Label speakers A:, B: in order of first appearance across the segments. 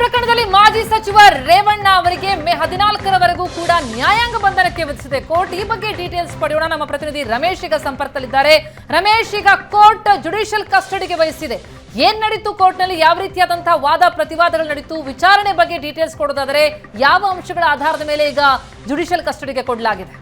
A: ಪ್ರಕರಣದಲ್ಲಿ ಮಾಜಿ ಸಚಿವ ರೇವಣ್ಣ ಅವರಿಗೆ ಮೇ ಹದಿನಾಲ್ಕರವರೆಗೂ ಕೂಡ ನ್ಯಾಯಾಂಗ ಬಂಧನಕ್ಕೆ ವಿಧಿಸಿದೆ. ಕೋರ್ಟ್ ಈ ಬಗ್ಗೆ ಡೀಟೇಲ್ಸ್ ಪಡೆಯೋಣ. ನಮ್ಮ ಪ್ರತಿನಿಧಿ ರಮೇಶ್ ಈಗ ಸಂಪರ್ಕದಲ್ಲಿದ್ದಾರೆ. ರಮೇಶ್ ಈಗ ಕೋರ್ಟ್ ಜುಡಿಷಿಯಲ್ ಕಸ್ಟಡಿಗೆ ವಹಿಸಿದೆ. ಏನ್ ನಡೀತು ಕೋರ್ಟ್ನಲ್ಲಿ? ಯಾವ ರೀತಿಯಾದಂತಹ ವಾದ ಪ್ರತಿವಾದಗಳು ನಡೀತು? ವಿಚಾರಣೆ ಬಗ್ಗೆ ಡೀಟೇಲ್ಸ್ ಕೊಡೋದಾದರೆ ಯಾವ ಅಂಶಗಳ ಆಧಾರದ ಮೇಲೆ ಈಗ ಜುಡಿಷಿಯಲ್ ಕಸ್ಟಡಿಗೆ ಕೊಡಲಾಗಿದೆ?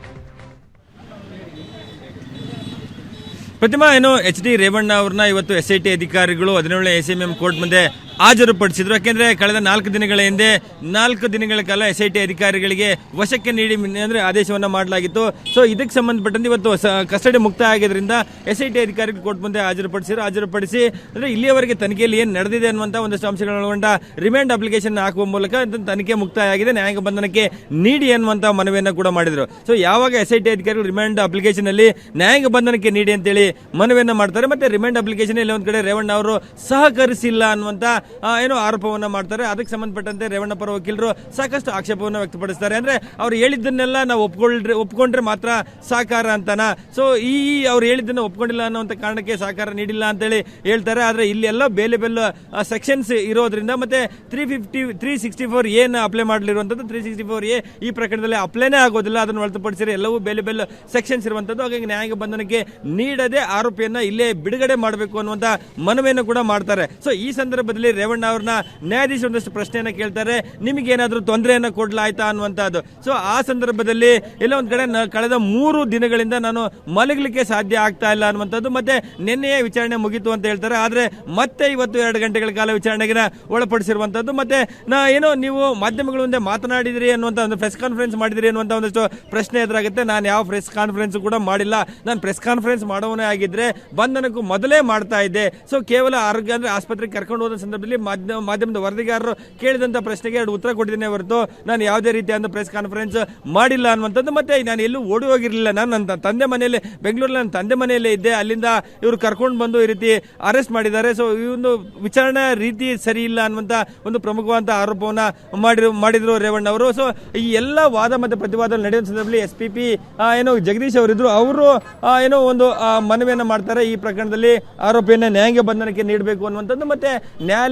B: ಪ್ರತಿಮಾ, ಏನು ಎಚ್ ಡಿ ರೇವಣ್ಣ ಅವ್ರನ್ನ ಇವತ್ತು ಎಸ್ ಐ ಟಿ ಅಧಿಕಾರಿಗಳು ಹದಿನೇಳನೇ ಎಸ್ ಎಂ ಎಂ ಕೋರ್ಟ್ ಮುಂದೆ ಹಾಜರುಪಡಿಸಿದ್ರು. ಯಾಕೆಂದ್ರೆ ಕಳೆದ ನಾಲ್ಕು ದಿನಗಳ ಹಿಂದೆ ನಾಲ್ಕು ದಿನಗಳ ಕಾಲ ಎಸ್ ಐ ಟಿ ಅಧಿಕಾರಿಗಳಿಗೆ ವಶಕ್ಕೆ ನೀಡಿ ಅಂದ್ರೆ ಆದೇಶವನ್ನ ಮಾಡಲಾಗಿತ್ತು. ಸೊ ಇದಕ್ಕೆ ಸಂಬಂಧಪಟ್ಟಂತೆ ಇವತ್ತು ಕಸ್ಟಡಿ ಮುಕ್ತ ಆಗಿದ್ರಿಂದ ಎಸ್ ಐ ಟಿ ಅಧಿಕಾರಿಗಳು ಕೋರ್ಟ್ ಮುಂದೆ ಹಾಜರುಪಡಿಸಿದ್ರು. ಹಾಜರುಪಡಿಸಿ ಅಂದ್ರೆ ಇಲ್ಲಿಯವರೆಗೆ ತನಿಖೆಯಲ್ಲಿ ಏನು ನಡೆದಿದೆ ಅನ್ನುವಂತ ಒಂದಷ್ಟು ಅಂಶಗಳನ್ನು ಒಳಗೊಂಡ ರಿಮ್ಯಾಂಡ್ ಅಪ್ಲಿಕೇಶನ್ ಹಾಕುವ ಮೂಲಕ ತನಿಖೆ ಮುಕ್ತಾಯ ಆಗಿದೆ ನ್ಯಾಯಾಂಗ ಬಂಧನಕ್ಕೆ ನೀಡಿ ಅನ್ನುವಂತ ಮನವಿಯನ್ನು ಕೂಡ ಮಾಡಿದ್ರು. ಸೊ ಯಾವಾಗ ಎಸ್ ಐ ಟಿ ಅಧಿಕಾರಿಗಳು ರಿಮ್ಯಾಂಡ್ ಅಪ್ಲಿಕೇಶನ್ ಅಲ್ಲಿ ನ್ಯಾಯಾಂಗ ಬಂಧನಕ್ಕೆ ನೀಡಿ ಅಂತೇಳಿ ಮನವಿಯನ್ನು ಮಾಡ್ತಾರೆ ಮತ್ತೆ ರಿಮೈಂಡ್ ಅಪ್ಲಿಕೇಶನ್ ಇಲ್ಲಿ ಒಂದ್ ಕಡೆ ರೇವಣ್ಣ ಅವರು ಸಹಕರಿಸಿಲ್ಲ ಅನ್ನುವಂತ ಆ, ಏನೋ ಆರೋಪವನ್ನು ಮಾಡ್ತಾರೆ. ಅದಕ್ಕೆ ಸಂಬಂಧಪಟ್ಟಂತೆ ರೇವಣ್ಣ ಪರ ವಕೀಲರು ಸಾಕಷ್ಟು ಆಕ್ಷೇಪವನ್ನು ವ್ಯಕ್ತಪಡಿಸ್ತಾರೆ. ಅಂದರೆ ಅವ್ರು ಹೇಳಿದ್ದನ್ನೆಲ್ಲ ನಾವು ಒಪ್ಕೊಳ್ರೆ, ಒಪ್ಕೊಂಡ್ರೆ ಮಾತ್ರ ಸಾಕಾರ ಅಂತಾನ? ಸೊ ಈ ಅವ್ರು ಹೇಳಿದ್ದನ್ನು ಒಪ್ಕೊಂಡಿಲ್ಲ ಅನ್ನೋಂಥ ಕಾರಣಕ್ಕೆ ಸಹಕಾರ ನೀಡಿಲ್ಲ ಅಂತೇಳಿ ಹೇಳ್ತಾರೆ. ಆದರೆ ಇಲ್ಲೆಲ್ಲ ಬೇಲೆ ಬೆಲ್ಲು ಸೆಕ್ಷನ್ಸ್ ಇರೋದ್ರಿಂದ ಮತ್ತೆ three fifty three sixty four ಏನು ಅಪ್ಲೈ ಮಾಡಲಿರುವಂಥದ್ದು ತ್ರೀ ಸಿಕ್ಸ್ಟಿ ಫೋರ್ ಎ ಈ ಪ್ರಕರಣದಲ್ಲಿ ಅಪ್ಲೈನೇ ಆಗೋದಿಲ್ಲ. ಅದನ್ನು ಹೊರತುಪಡಿಸಿದ್ರೆ ಎಲ್ಲವೂ ಬೇಲೆ ಬೆಲ್ಲು ಸೆಕ್ಷನ್ಸ್ ಇರುವಂಥದ್ದು. ಹಾಗಾಗಿ ನ್ಯಾಯಾಂಗ ಬಂಧನಕ್ಕೆ ನೀಡದೆ ಆರೋಪಿಯನ್ನು ಇಲ್ಲೇ ಬಿಡುಗಡೆ ಮಾಡಬೇಕು ಅನ್ನುವಂಥ ಮನವಿಯನ್ನು ಕೂಡ ಮಾಡ್ತಾರೆ. ಸೊ ಈ ಸಂದರ್ಭದಲ್ಲಿ ರೇವಣ್ಣ ಅವ್ರನ್ನ ನ್ಯಾಯಾಧೀಶ ಒಂದಷ್ಟು ಪ್ರಶ್ನೆಯನ್ನು ಕೇಳ್ತಾರೆ. ನಿಮಗೇನಾದರೂ ತೊಂದರೆಯನ್ನ ಕೊಡ್ಲಾಯ್ತಾ ಅನ್ನುವಂಥದ್ದು. ಸೊ ಆ ಸಂದರ್ಭದಲ್ಲಿ ಎಲ್ಲ ಒಂದು ಕಡೆ ಕಳೆದ ಮೂರು ದಿನಗಳಿಂದ ನಾನು ಮಲಗಲಿಕ್ಕೆ ಸಾಧ್ಯ ಆಗ್ತಾ ಇಲ್ಲ ಅನ್ನುವಂಥದ್ದು. ಮತ್ತೆ ನಿನ್ನೆಯೇ ವಿಚಾರಣೆ ಮುಗೀತು ಅಂತ ಹೇಳ್ತಾರೆ. ಆದರೆ ಮತ್ತೆ ಇವತ್ತು ಎರಡು ಗಂಟೆಗಳ ಕಾಲ ವಿಚಾರಣೆಗೆ ಒಳಪಡಿಸಿರುವಂಥದ್ದು. ಮತ್ತೆ ನಾ ಏನೋ ನೀವು ಮಾಧ್ಯಮಗಳ ಮುಂದೆ ಮಾತನಾಡಿದ್ರಿ ಅನ್ನುವಂಥ ಒಂದು ಪ್ರೆಸ್ ಕಾನ್ಫರೆನ್ಸ್ ಮಾಡಿದ್ರಿ ಅನ್ನುವಂಥ ಒಂದಷ್ಟು ಪ್ರಶ್ನೆ ಎದುರಾಗುತ್ತೆ. ನಾನು ಯಾವ ಪ್ರೆಸ್ ಕಾನ್ಫರೆನ್ಸ್ ಕೂಡ ಮಾಡಿಲ್ಲ. ನಾನು ಪ್ರೆಸ್ ಕಾನ್ಫರೆನ್ಸ್ ಮಾಡೋವನೇ ಆಗಿದ್ರೆ ಬಂಧನಕ್ಕೂ ಮೊದಲೇ ಮಾಡ್ತಾ ಇದ್ದೆ. ಸೊ ಕೇವಲ ಆರೋಗ್ಯ ಅಂದ್ರೆ ಆಸ್ಪತ್ರೆಗೆ ಕರ್ಕೊಂಡು ಹೋದ ಸಂದರ್ಭದಲ್ಲಿ ಮಾಧ್ಯಮ ಮಾಧ್ಯಮದ ವರದಿಗಾರರು ಕೇಳಿದಂತ ಪ್ರಶ್ನೆಗೆ ಎರಡು ಉತ್ತರ ಕೊಟ್ಟಿದ್ದೇನೆ ಹೊರತು ನಾನು ಯಾವುದೇ ರೀತಿಯಾದ ಪ್ರೆಸ್ ಕಾನ್ಫರೆನ್ಸ್ ಮಾಡಿಲ್ಲ ಅನ್ನುವಂಥದ್ದು ಮತ್ತೆ ನಾನು ಎಲ್ಲೂ ಓಡಿ ಹೋಗಿರಲಿಲ್ಲ. ನಾನು ನನ್ನ ತಂದೆ ಮನೆಯಲ್ಲಿ, ಬೆಂಗಳೂರಲ್ಲಿ ನನ್ನ ತಂದೆ ಮನೆಯಲ್ಲೇ ಇದ್ದೆ. ಅಲ್ಲಿಂದ ಇವರು ಕರ್ಕೊಂಡು ಬಂದು ಈ ರೀತಿ ಅರೆಸ್ಟ್ ಮಾಡಿದ್ದಾರೆ. ಸೊ ಈ ಒಂದು ವಿಚಾರಣಾ ರೀತಿ ಸರಿ ಇಲ್ಲ ಅನ್ನುವಂಥ ಒಂದು ಪ್ರಮುಖವಾದ ಆರೋಪವನ್ನು ಮಾಡಿರು, ಮಾಡಿದರು ರೇವಣ್ಣ ಅವರು. ಸೊ ಈ ಎಲ್ಲ ವಾದ ಮತ್ತು ಪ್ರತಿವಾದ ನಡೆಯುವ ಸಂದರ್ಭದಲ್ಲಿ ಎಸ್ ಪಿ ಪಿ ಏನೋ ಜಗದೀಶ್ ಅವರಿದ್ದರು ಅವರು ಏನೋ ಒಂದು ಮನವಿಯನ್ನು ಮಾಡ್ತಾರೆ. ಈ ಪ್ರಕರಣದಲ್ಲಿ ಆರೋಪಿಯನ್ನು ನ್ಯಾಯಾಂಗ ಬಂಧನಕ್ಕೆ ನೀಡಬೇಕು ಅನ್ನುವಂಥದ್ದು ಮತ್ತೆ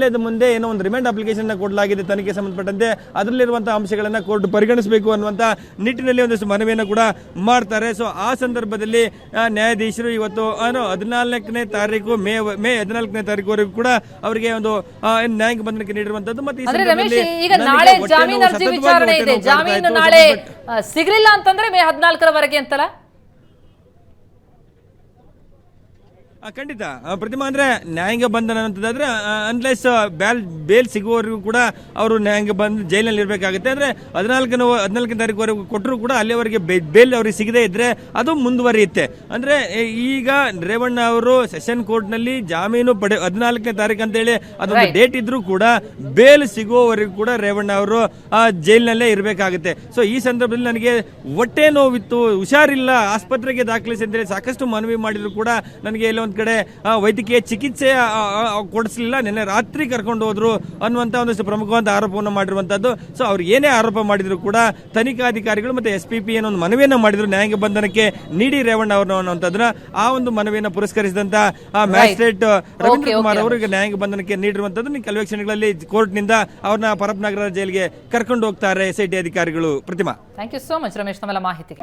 B: ನ್ಯಾಯಾಲಯದ ಮುಂದೆ ಏನೋ ಒಂದು ರಿಮೈಂಡ್ ಅಪ್ಲಿಕೇಶನ್ ಕೊಡಲಾಗಿದೆ ತನಿಖೆ ಸಂಬಂಧಪಟ್ಟಂತೆ. ಅದರಲ್ಲಿರುವಂತಹ ಅಂಶಗಳನ್ನ ಕೋರ್ಟ್ ಪರಿಗಣಿಸಬೇಕು ಅನ್ನುವಂತ ನಿಟ್ಟಿನಲ್ಲಿ ಒಂದಷ್ಟು ಮನವಿಯನ್ನು ಕೂಡ ಮಾಡ್ತಾರೆ. ಸೊ ಆ ಸಂದರ್ಭದಲ್ಲಿ ನ್ಯಾಯಾಧೀಶರು ಇವತ್ತು ಹದಿನಾಲ್ಕನೇ ತಾರೀಕು ಮೇ ಮೇ ಹದಿನಾಲ್ಕನೇ ತಾರೀಕುವರೆಗೂ ಕೂಡ ಅವರಿಗೆ ಒಂದು ನ್ಯಾಯಾಂಗ ಬಂಧನಕ್ಕೆ ನೀಡಿರುವಂತದ್ದು ಮತ್ತೆ
A: ಈಗ ನಾಳೆ
B: ಹೊಟ್ಟೆ
A: ಜಾಮೀನು ಅರ್ಜಿ ವಿಚಾರಣೆ ಇದೆ.
B: ನೋವು
A: ಜಾಮೀನು ನಾಳೆ
B: ಸಂಬಂಧಪಟ್ಟ-
A: ಸಿಗ್ಲಿಲ್ಲ ಅಂತಂದ್ರೆ ಮೇ ಹದಿನಾಲ್ಕರವರೆಗೆ ಅಂತಲ್ಲ
B: ಆ, ಖಂಡಿತ. ಪ್ರತಿಮಾ ಅಂದ್ರೆ ನ್ಯಾಯಾಂಗ ಬಂಧನ ಅಂತದಾದ್ರೆ ಅನ್ಲೆಸ್ ಬ್ಯಾಲ್ ಬೇಲ್ ಸಿಗುವವರೆಗೂ ಕೂಡ ಅವರು ನ್ಯಾಯಾಂಗ ಬಂದು ಜೈಲಿನಲ್ಲಿ ಇರಬೇಕಾಗುತ್ತೆ. ಅಂದ್ರೆ ಹದಿನಾಲ್ಕನೇ ಹದಿನಾಲ್ಕನೇ ತಾರೀಕುವರೆಗೂ ಕೊಟ್ಟರು ಕೂಡ ಅಲ್ಲಿವರೆಗೆ ಬೇಲ್ ಅವರಿಗೆ ಸಿಗದೇ ಇದ್ರೆ ಅದು ಮುಂದುವರಿಯುತ್ತೆ. ಅಂದ್ರೆ ಈಗ ರೇವಣ್ಣ ಅವರು ಸೆಷನ್ ಕೋರ್ಟ್ನಲ್ಲಿ ಜಾಮೀನು ಪಡೆ ಹದಿನಾಲ್ಕನೇ ತಾರೀಕು ಅಂತ ಹೇಳಿ ಅದೊಂದು. ಡೇಟ್ ಇದ್ರೂ ಕೂಡ ಬೇಲ್ ಸಿಗುವವರೆಗೂ ಕೂಡ ರೇವಣ್ಣ ಅವರು ಆ ಜೈಲಿನಲ್ಲೇ ಇರಬೇಕಾಗುತ್ತೆ. ಸೊ ಈ ಸಂದರ್ಭದಲ್ಲಿ ನನಗೆ ಹೊಟ್ಟೆ ನೋವಿತ್ತು ಹುಷಾರಿಲ್ಲ ಆಸ್ಪತ್ರೆಗೆ ದಾಖಲಿಸಿ ಅಂತೇಳಿ ಸಾಕಷ್ಟು ಮನವಿ ಮಾಡಿದ್ರು ಕೂಡ ನನಗೆ ಎಲ್ಲ ಒಂದ್ ಕಡೆ ವೈದ್ಯಕೀಯ ಚಿಕಿತ್ಸೆ ಕೊಡಿಸಲಿಲ್ಲ. ನಿನ್ನೆ ರಾತ್ರಿ ಕರ್ಕೊಂಡು ಹೋದ್ರು ಅನ್ನುವಂತ ಒಂದಷ್ಟು ಪ್ರಮುಖವಾದ ಆರೋಪವನ್ನು ಮಾಡಿರುವಂತದ್ದು. ಸೊ ಅವ್ರು ಏನೇ ಆರೋಪ ಮಾಡಿದ್ರು ಕೂಡ ತನಿಖಾಧಿಕಾರಿಗಳು ಮತ್ತೆ ಎಸ್ ಪಿ ಪಿ ಏನೋ ಒಂದು ಮನವಿಯನ್ನ ಮಾಡಿದ್ರು. ನ್ಯಾಯಾಂಗ ಬಂಧನಕ್ಕೆ ನೀಡಿ ರೇವಣ್ಣ ಅವರು ಅನ್ನುವಂಥದ್ದನ್ನ ಆ ಒಂದು ಮನವಿಯನ್ನು ಪುರಸ್ಕರಿಸಿದಂತ ಮ್ಯಾಜಿಸ್ಟ್ರೇಟ್ ರವೀಂದ್ರ ಕುಮಾರ್. ಅವರು ಈಗ ನ್ಯಾಯಾಂಗ ಬಂಧನಕ್ಕೆ ನೀಡಿರುವಂತದ್ದು ಕೆಲವೇ ಕ್ಷಣಗಳಲ್ಲಿ ಕೋರ್ಟ್ನಿಂದ ಅವ್ರನ್ನ ಪರಪ್ನಗರ ಜೈಲಿಗೆ ಕರ್ಕೊಂಡು ಹೋಗ್ತಾರೆ ಎಸ್ ಐ ಟಿ ಅಧಿಕಾರಿಗಳು. Pratima.
A: Thank you so much Ramesh ತಮ್ಮೆಲ್ಲ ಮಾಹಿತಿಗೆ.